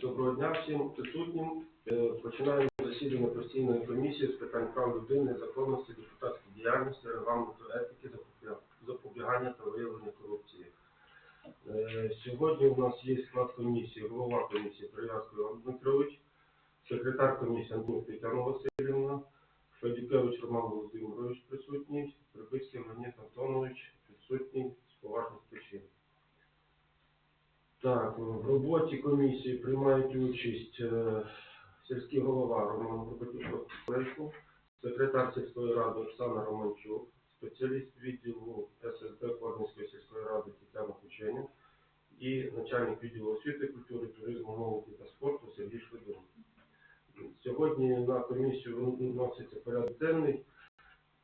Доброго дня всім присутнім. Е, Починаємо засідання постійної комісії з питань прав людини, законності, депутатської діяльності, регламенту етики, запобігання та виявлення корупції. Е, Сьогодні у нас є склад комісії, голова комісії Прив'язко Іван Дмитрович, секретар комісії Антон Тетяна Васильівна, Федюкевич Роман Володимирович присутній, Прибицький Леонід Антонович присутній з поважних причин. Так, в роботі комісії приймають участь е, сільський голова Роман Горбатюк, секретар сільської ради Оксана Романчук, спеціаліст відділу ССД Корнівської сільської ради Тетяна Кученя і начальник відділу освіти, культури, туризму, молоді та спорту Сергій Швидун. Сьогодні на комісію вноситься порядок денний,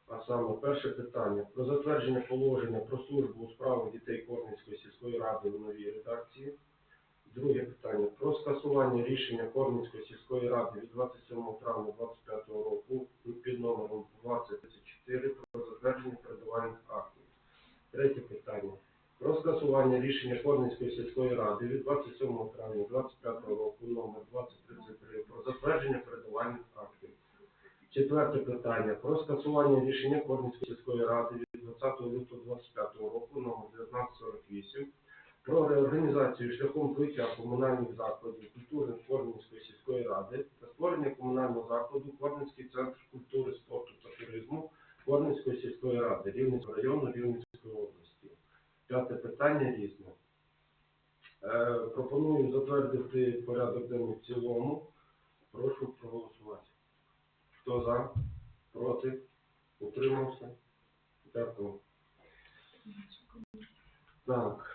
а саме перше питання про затвердження положення про службу у справах дітей Корнівської сільської ради в новій редакції. Друге питання про скасування рішення Корнівської сільської ради від 27 травня 2025 року під номером 2034 про затвердження передавальних актів. Третє питання про скасування рішення Корнівської сільської ради від 27 травня 2025 року номер 2033 про затвердження передавальних актів. Четверте питання про скасування рішення Корнівської сільської ради від 20 лютого 2025 року номер 1948 про реорганізацію шляхом злиття комунальних закладів культури Корнівської сільської ради та створення комунального закладу Корнівський центр культури, спорту та туризму Корнівської сільської ради Рівненського району Рівненської області. П'яте питання різне. Е, пропоную затвердити порядок денний в цілому. Прошу проголосувати. Хто за? Проти? Утримався? Дякую. Так.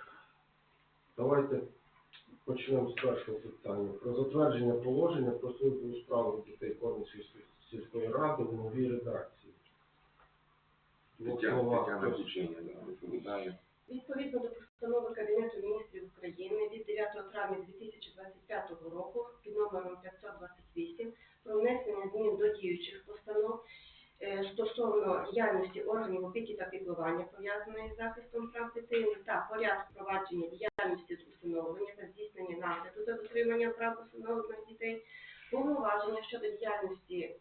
Давайте почнемо з першого питання. Про затвердження положення про службу у справах дітей Корнівської сільської ради в новій редакції. Тетяна, відповідає. Відповідно до постанови Кабінету міністрів України від 9 травня 2025 року під номером 528 про внесення змін до діючих постанов стосовно діяльності органів опіки та піклування, пов'язаної з захистом прав дитини, та порядку провадження діяльності з усиновлення та здійснення нагляду за дотриманням прав усиновлених дітей, повноваження щодо діяльності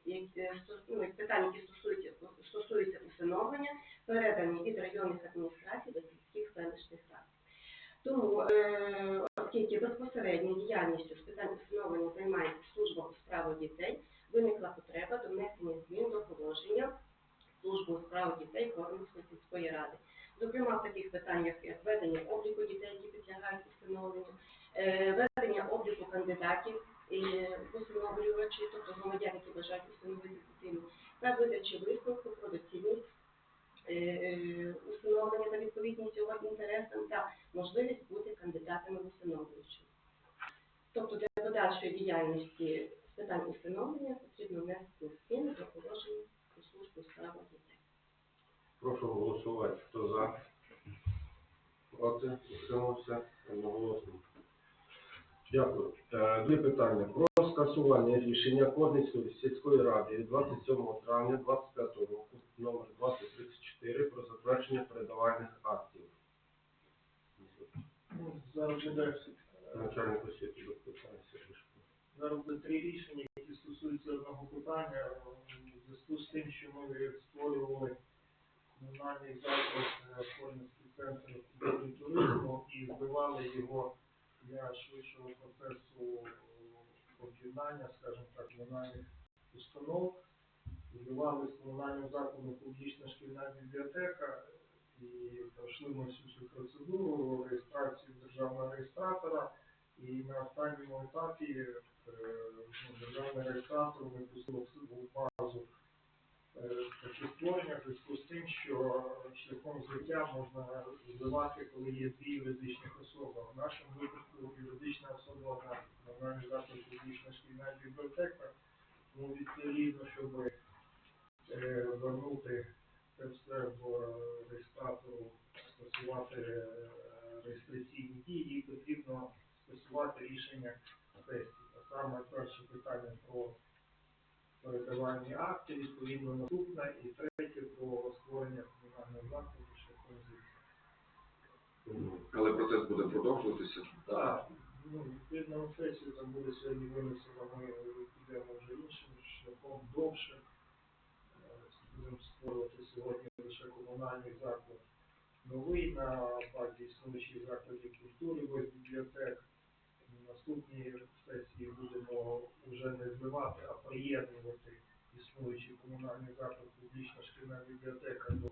ну, питань, які стосуються, стосуються усиновлення, передані від районних адміністрацій до сільських селищних рад. Тому, е, оскільки безпосередньо діяльністю з питань усиновлення займається служба у справах дітей, виникла потреба до внесення змін до положення справах дітей Кормівської сільської ради. Зокрема, в таких питаннях як ведення обліку дітей, які підлягають усиновленню, е, ведення обліку кандидатів усиновлювачі, тобто громадян, які бажають усиновити дитину, та видачі висновку про доцільність е, е, усиновлення та відповідність його інтересам та можливість бути кандидатами в усиновлювачі. Тобто для подальшої діяльності з питань усиновлення потрібно внести зміни до положення про службу у справах дітей. Прошу голосувати. Хто за? Проти? Утримався? Одноголосно. Дякую. Е, Друге питання. Про скасування рішення Корницької сільської ради від 27 травня 2025 року номер 2034 про затвердження передавальних актів. Ну, Зараз Начальник освіти Сергій. зараз буде три рішення, які стосуються одного питання. У зв'язку з тим, що ми створювали комунальний заклад Корнівський центр культури і збивали його для швидшого процесу е, об'єднання, скажімо так, комунальних установ. Збивали з комунальним закладом публічна шкільна бібліотека і пройшли ми всю цю процедуру реєстрацію державного реєстратора. І на останньому етапі е, ну, державний реєстратор випустив базу е, такі створення в зв'язку з тим, що шляхом злиття можна збивати, коли є дві юридичних особи. В нашому випадку юридична особа одна заклад публічна шкільна бібліотека. Тому відповідно, щоб е, вернути це в е, реєстратору, скасувати е, реєстраційні дії, і потрібно скасувати рішення сесії. А саме перше питання про передавання актів, відповідно наступне, і третє про створення комунального шляхом злиття. Мгм. Але процес буде продовжуватися. Так, ну, відповідно на сесію там буде сьогодні винесено, ми підемо вже іншим шляхом довше. Е, Будемо створювати сьогодні лише комунальний заклад. Новий на базі існуючих закладів культури, ось бібліотек. На наступній сесії будемо вже не зливати, а приєднувати існуючий комунальний заклад публічна шкільна бібліотека до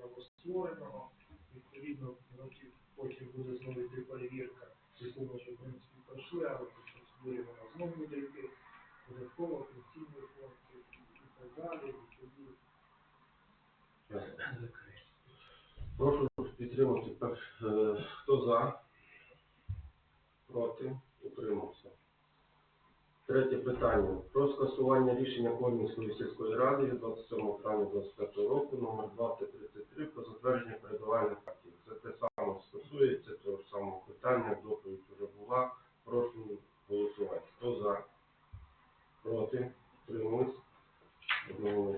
новоствореного. Відповідно, років потім буде знову йти перевірка, яку ми вже в принципі пройшли, але процедурі вона знову буде йти податкова, пенсійний фонд і так далі. Прошу підтримати. Е, Хто за? Проти? Утримався. Третє питання. Про скасування рішення Кольмінської сільської ради від 27 травня 2025 року номер 2033 про затвердження передавальних актів. Це те саме стосується того ж самого питання, доповідь вже була. Прошу голосувати. Хто за? Проти? Утримались?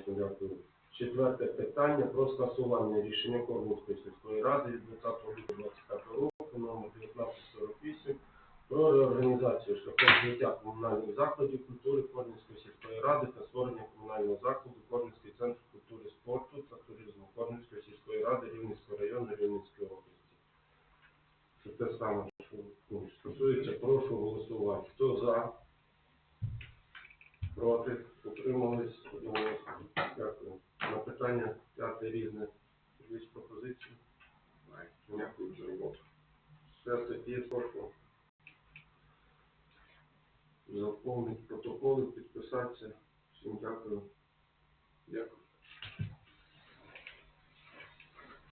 Дякую. Четверте питання про скасування рішення Кормівської сільської ради від 20 лютого 2025 року номер 1948 про реорганізацію шляхом зняття комунальних закладів культури Кормівської сільської ради та створення комунального закладу Кормівський центр культури спорту та туризму Кормівської сільської ради Рівненського району Рівненської області. Це те саме, що ну, стосується, прошу голосувати. Хто за? Проти? Утримались? Дякую. На питання п'яте різне. Є пропозиції? Дякую за роботу. Все тоді прошу заповнити протоколи, підписатися. Всім дякую. Дякую.